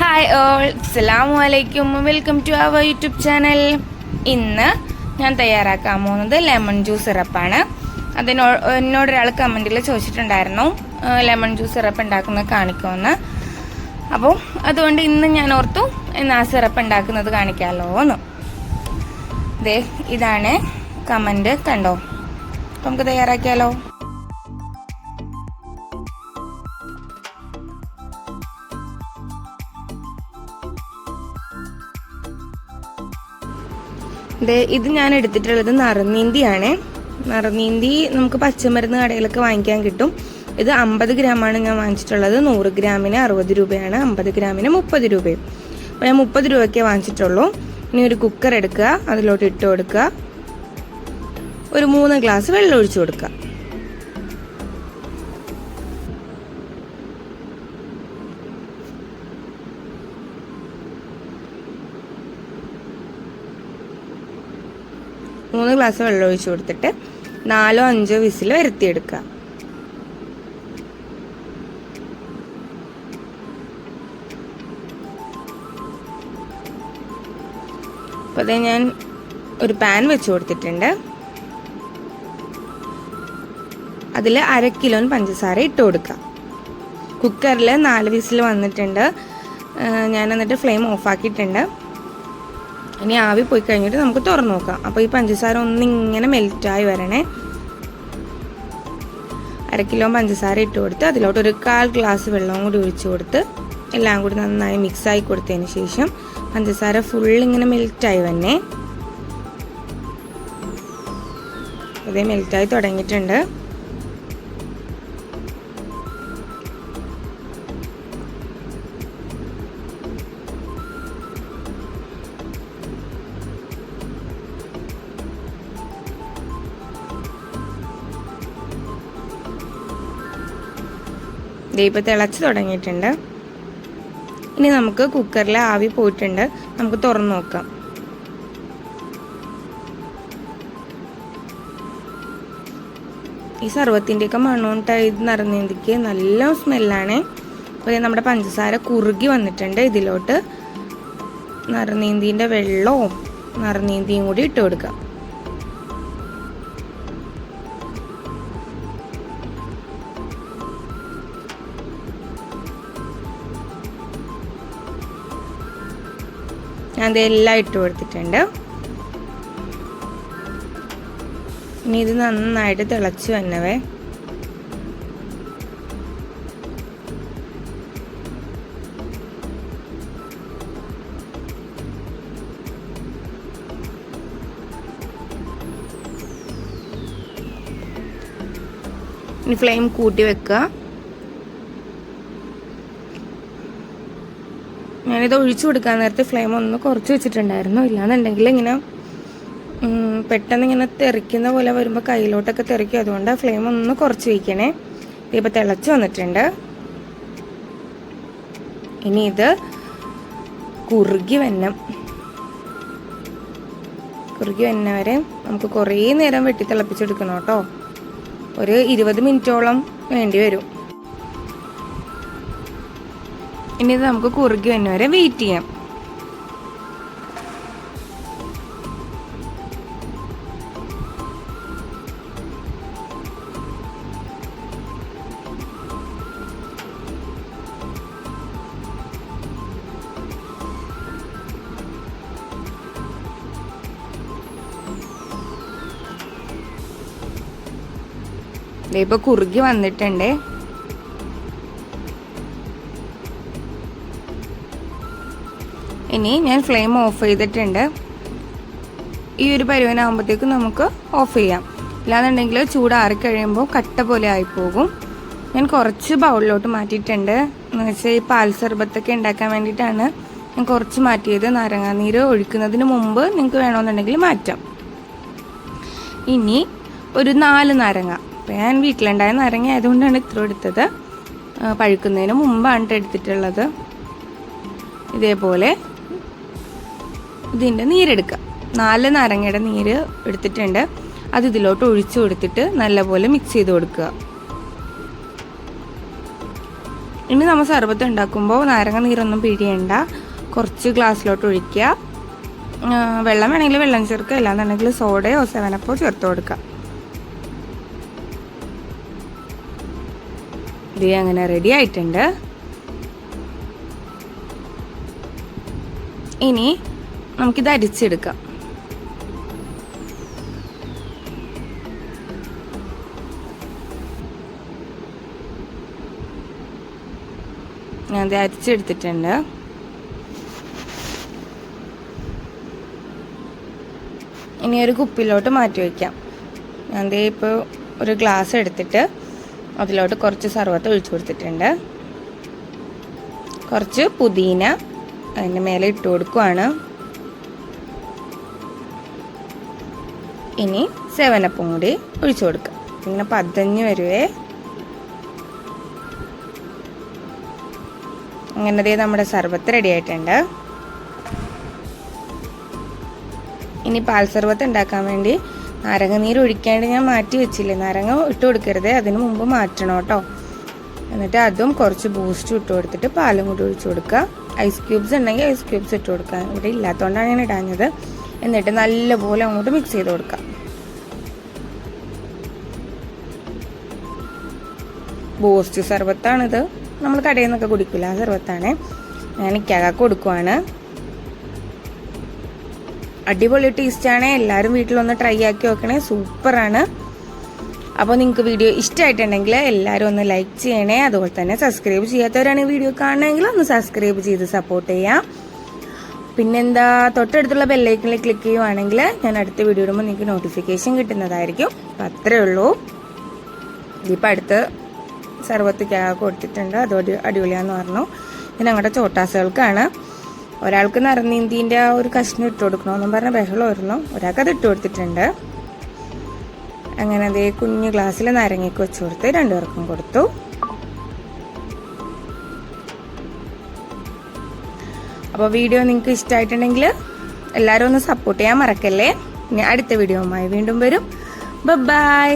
Hi all അസ്സാം വലൈക്കും welcome to our YouTube channel ഇന്ന് ഞാൻ തയ്യാറാക്കാൻ പോകുന്നത് ലെമൺ ജ്യൂസ് സിറപ്പാണ്. അതിനോ എന്നോട് ഒരാൾ കമന്റിൽ ചോദിച്ചിട്ടുണ്ടായിരുന്നു ലെമൺ ജ്യൂസ് സിറപ്പ് ഉണ്ടാക്കുന്നത് കാണിക്കുമെന്ന്. അപ്പോൾ അതുകൊണ്ട് ഇന്ന് ഞാൻ ഓർത്തു എന്നാൽ ആ സിറപ്പ് ഉണ്ടാക്കുന്നത് കാണിക്കാമല്ലോ എന്ന്. ദേ ഇതാണ് കമന്റ് കണ്ടോ? നമുക്ക് തയ്യാറാക്കിയാലോ? ഇത് ഞാൻ എടുത്തിട്ടുള്ളത് നറുനീന്തിയാണ് നറുനീന്തി നമുക്ക് പച്ചമരുന്ന് കടയിലൊക്കെ വാങ്ങിക്കാൻ കിട്ടും. ഇത് അമ്പത് ഗ്രാമാണ് ഞാൻ വാങ്ങിച്ചിട്ടുള്ളത്. നൂറ് ഗ്രാമിന് അറുപത് രൂപയാണ്. അമ്പത് ഗ്രാമിന് മുപ്പത് രൂപയും. അപ്പോൾ ഞാൻ മുപ്പത് രൂപയ്ക്കേ വാങ്ങിച്ചിട്ടുള്ളൂ. ഇനി ഒരു കുക്കർ എടുക്കുക. അതിലോട്ട് ഇട്ട് കൊടുക്കുക. ഒരു മൂന്ന് ഗ്ലാസ് വെള്ളം ഒഴിച്ചു കൊടുക്കുക. മൂന്ന് ഗ്ലാസ് വെള്ളം ഒഴിച്ച് കൊടുത്തിട്ട് നാലോ അഞ്ചോ വിസിൽ വരുത്തിയെടുക്കുക. അപ്പോൾ അതേ ഞാൻ ഒരു പാൻ വെച്ച് കൊടുത്തിട്ടുണ്ട്. അതിൽ അര കിലോ പഞ്ചസാര ഇട്ട് കൊടുക്കുക. കുക്കറിൽ നാല് വിസിൽ വന്നിട്ടുണ്ട്. ഞാൻ എന്നിട്ട് ഫ്ലെയിം ഓഫാക്കിയിട്ടുണ്ട്. ഇനി ആവി പോയി കഴിഞ്ഞിട്ട് നമുക്ക് തുറന്നു നോക്കാം. അപ്പോൾ ഈ പഞ്ചസാര ഒന്നിങ്ങനെ മെൽറ്റായി വരണേ. അര കിലോ പഞ്ചസാര ഇട്ട് കൊടുത്ത് അതിലോട്ട് ഒരു കാൽ ഗ്ലാസ് വെള്ളവും കൂടി ഒഴിച്ചു കൊടുത്ത് എല്ലാം കൂടി നന്നായി മിക്സായി കൊടുത്തതിന് ശേഷം പഞ്ചസാര ഫുൾ ഇങ്ങനെ മെൽറ്റായി വന്നേ. അതേ മെൽറ്റായി തുടങ്ങിയിട്ടുണ്ട്. ഇപ്പം തിളച്ച് തുടങ്ങിയിട്ടുണ്ട്. ഇനി നമുക്ക് കുക്കറിൽ ആവി പോയിട്ടുണ്ട്. നമുക്ക് തുറന്നു നോക്കാം. ഈ സർവത്തിന്റെയൊക്കെ മണ്ണോണ്ടായി നിറഞ്ഞതിക്ക് നല്ല സ്മെല്ലാണ് അപ്പോൾ നമ്മുടെ പഞ്ചസാര കുറുകി വന്നിട്ടുണ്ട് ഇതിലോട്ട്. നിറനീന്തിന്റെ വെള്ളവും നിറനീന്തിയും കൂടി ഇട്ട് കൊടുക്കാം. ഞാൻ ഇതെല്ലാം ഇട്ട് കൊടുത്തിട്ടുണ്ട്. ഇനി ഇത് നന്നായിട്ട് തിളച്ച് വന്നവേ. ഇനി ഫ്ലെയിം കൂട്ടി വെക്കുക. ഞാനിത് ഒഴിച്ചു കൊടുക്കാൻ നേരത്തെ ഫ്ലെയിം ഒന്ന് കുറച്ച് വെച്ചിട്ടുണ്ടായിരുന്നു. ഇല്ലാന്നുണ്ടെങ്കിൽ ഇങ്ങനെ പെട്ടെന്ന് ഇങ്ങനെ തെറിക്കുന്ന പോലെ വരുമ്പോൾ കയ്യിലോട്ടൊക്കെ തെറിക്കും. അതുകൊണ്ട് ഫ്ലെയിം ഒന്ന് കുറച്ച് വയ്ക്കണേ ഇപ്പം തിളച്ച് വന്നിട്ടുണ്ട്. ഇനി ഇത് കുറുകി വന്ന കുറുകി വന്നവരെ നമുക്ക് കുറേ നേരം വെട്ടി തിളപ്പിച്ചെടുക്കണം കേട്ടോ. ഒരു ഇരുപത് മിനിറ്റോളം വേണ്ടി വരും. ഇനി ഇത് നമുക്ക് കുറുകി വന്നു വരെ വെയിറ്റ് ചെയ്യാം ഇപ്പൊ കുറുകി വന്നിട്ടുണ്ടേ. ഇനി ഞാൻ ഫ്ലെയിം ഓഫ് ചെയ്തിട്ടുണ്ട്. ഈ ഒരു പരുവനാകുമ്പോഴത്തേക്കും നമുക്ക് ഓഫ് ചെയ്യാം. ഇല്ലാന്നുണ്ടെങ്കിൽ ചൂടാറി കഴിയുമ്പോൾ കട്ട പോലെ ആയിപ്പോകും ഞാൻ കുറച്ച് ബൗളിലോട്ട് മാറ്റിയിട്ടുണ്ട്. എന്ന് വെച്ചാൽ ഈ പാൽ സർബത്തൊക്കെ ഉണ്ടാക്കാൻ വേണ്ടിയിട്ടാണ് ഞാൻ കുറച്ച് മാറ്റിയത്. നാരങ്ങാനീര് ഒഴിക്കുന്നതിന് മുമ്പ് നിങ്ങൾക്ക് വേണമെന്നുണ്ടെങ്കിൽ മാറ്റാം. ഇനി ഒരു നാല് നാരങ്ങ. അപ്പം ഞാൻ വീട്ടിലുണ്ടായ നാരങ്ങ ആയതുകൊണ്ടാണ് ഇത്ര എടുത്തത്. പഴുക്കുന്നതിന് മുമ്പാണ് എടുത്തിട്ടുള്ളത്. ഇതേപോലെ ഇതിന്റെ നീരെടുക്കുക. നാല് നാരങ്ങയുടെ നീര് എടുത്തിട്ടുണ്ട്. അത് ഇതിലോട്ട് ഒഴിച്ചു കൊടുത്തിട്ട് നല്ലപോലെ മിക്സ് ചെയ്ത് കൊടുക്കുക. ഇനി നമ്മൾ സർബത്ത് ഉണ്ടാക്കുമ്പോൾ നാരങ്ങ നീരൊന്നും പിഴിയണ്ട. കുറച്ച് ഗ്ലാസ്സിലോട്ട് ഒഴിക്കുക. വെള്ളം വേണമെങ്കിൽ വെള്ളം ചേർക്കുക. അല്ലാന്നുണ്ടെങ്കിൽ സോഡയോ സെവനപ്പോ ചേർത്ത് കൊടുക്കുക. ഇത് അങ്ങനെ റെഡി ആയിട്ടുണ്ട്. ഇനി നമുക്കിത് അരിച്ചെടുക്കാം. ഞാൻ ഇത് അരിച്ചെടുത്തിട്ടുണ്ട്. ഇനി ഒരു കുപ്പിയിലോട്ട് മാറ്റി വയ്ക്കാം. ഞാൻ ദേ ഇപ്പോൾ ഒരു ഗ്ലാസ് എടുത്തിട്ട് അതിലോട്ട് കുറച്ച് സർവത്ത് ഒഴിച്ചു കൊടുത്തിട്ടുണ്ട്. കുറച്ച് പുതിന അതിന്റെ മേലെ ഇട്ട് കൊടുക്കുവാണ്. ഇനി സെവനപ്പും കൂടി ഒഴിച്ചു കൊടുക്കാം ഇങ്ങനെ പതഞ്ഞ് വരുവേ. അങ്ങനെ ദേ നമ്മുടെ സർബത്ത് റെഡി ആയിട്ടുണ്ട്. ഇനി പാൽ സർബത്ത് ഉണ്ടാക്കാൻ വേണ്ടി നാരങ്ങ നീര് ഒഴിക്കാണ്ട് ഞാൻ മാറ്റി വെച്ചില്ലേ? നാരങ്ങ ഇട്ട് കൊടുക്കരുത് അതിന് മുമ്പ് മാറ്റണം കേട്ടോ. എന്നിട്ട് അതും കുറച്ച് ബൂസ്റ്റ് ഇട്ട് കൊടുത്തിട്ട് പാലും കൂടി ഒഴിച്ചു കൊടുക്കുക. ഐസ് ക്യൂബ്സ് ഉണ്ടെങ്കിൽ ഐസ് ക്യൂബ്സ് ഇട്ട് കൊടുക്കുക. ഇവിടെ ഇല്ലാത്തതുകൊണ്ടാണ് ഞാൻ ഇടാഞ്ഞത്. എന്നിട്ട് നല്ലപോലെ അങ്ങോട്ട് മിക്സ് ചെയ്ത് കൊടുക്കാം. ബൂസ്റ്റ് സർബത്താണിത്. നമ്മൾ കടയിൽ നിന്നൊക്കെ കുടിക്കില്ല ആ സർബത്താണ്. ഞാൻ ഇക്കാക്ക് കൊടുക്കുവാണ്. അടിപൊളി ടേസ്റ്റാണ് എല്ലാവരും വീട്ടിലൊന്ന് ട്രൈ ആക്കി നോക്കണേ. സൂപ്പറാണ്. അപ്പോൾ നിങ്ങൾക്ക് വീഡിയോ ഇഷ്ടമായിട്ടുണ്ടെങ്കിൽ എല്ലാവരും ഒന്ന് ലൈക്ക് ചെയ്യണേ. അതുപോലെ തന്നെ സബ്സ്ക്രൈബ് ചെയ്യാത്തവരാണ് ഈ വീഡിയോ കാണണമെങ്കിൽ ഒന്ന് സബ്സ്ക്രൈബ് ചെയ്ത് സപ്പോർട്ട് ചെയ്യാം. പിന്നെന്താ തൊട്ടടുത്തുള്ള ബെല്ലൈക്കണിൽ ക്ലിക്ക് ചെയ്യുവാണെങ്കിൽ ഞാൻ അടുത്ത വീഡിയോ ഇടുമ്പോൾ നിങ്ങൾക്ക് നോട്ടിഫിക്കേഷൻ കിട്ടുന്നതായിരിക്കും. അപ്പം അത്രേ ഉള്ളൂ. ഇതിപ്പോൾ അടുത്ത് സർവത്ത് ക്യാ കൊടുത്തിട്ടുണ്ട്. അത് അടി അടിപൊളിയാന്ന് പറഞ്ഞു. ഇത് ഞങ്ങളുടെ ചോട്ടാസുകൾക്കാണ്. ഒരാൾക്ക് നറനീന്തിന്റെ ആ ഒരു കഷ്ണം ഇട്ട് കൊടുക്കണമെന്നും പറഞ്ഞ ബഹളമായിരുന്നു. അത് ഇട്ട് കൊടുത്തിട്ടുണ്ട്. അങ്ങനെ അതേ കുഞ്ഞു ഗ്ലാസ്സിൽ നാരങ്ങയ്ക്ക് വെച്ച് കൊടുത്ത് രണ്ടുപേർക്കും കൊടുത്തു. അപ്പോൾ വീഡിയോ നിങ്ങൾക്ക് ഇഷ്ടമായിട്ടുണ്ടെങ്കിൽ എല്ലാവരും ഒന്ന് സപ്പോർട്ട് ചെയ്യാൻ മറക്കല്ലേ? ഇനി അടുത്ത വീഡിയോ വീണ്ടും വരും. ബൈ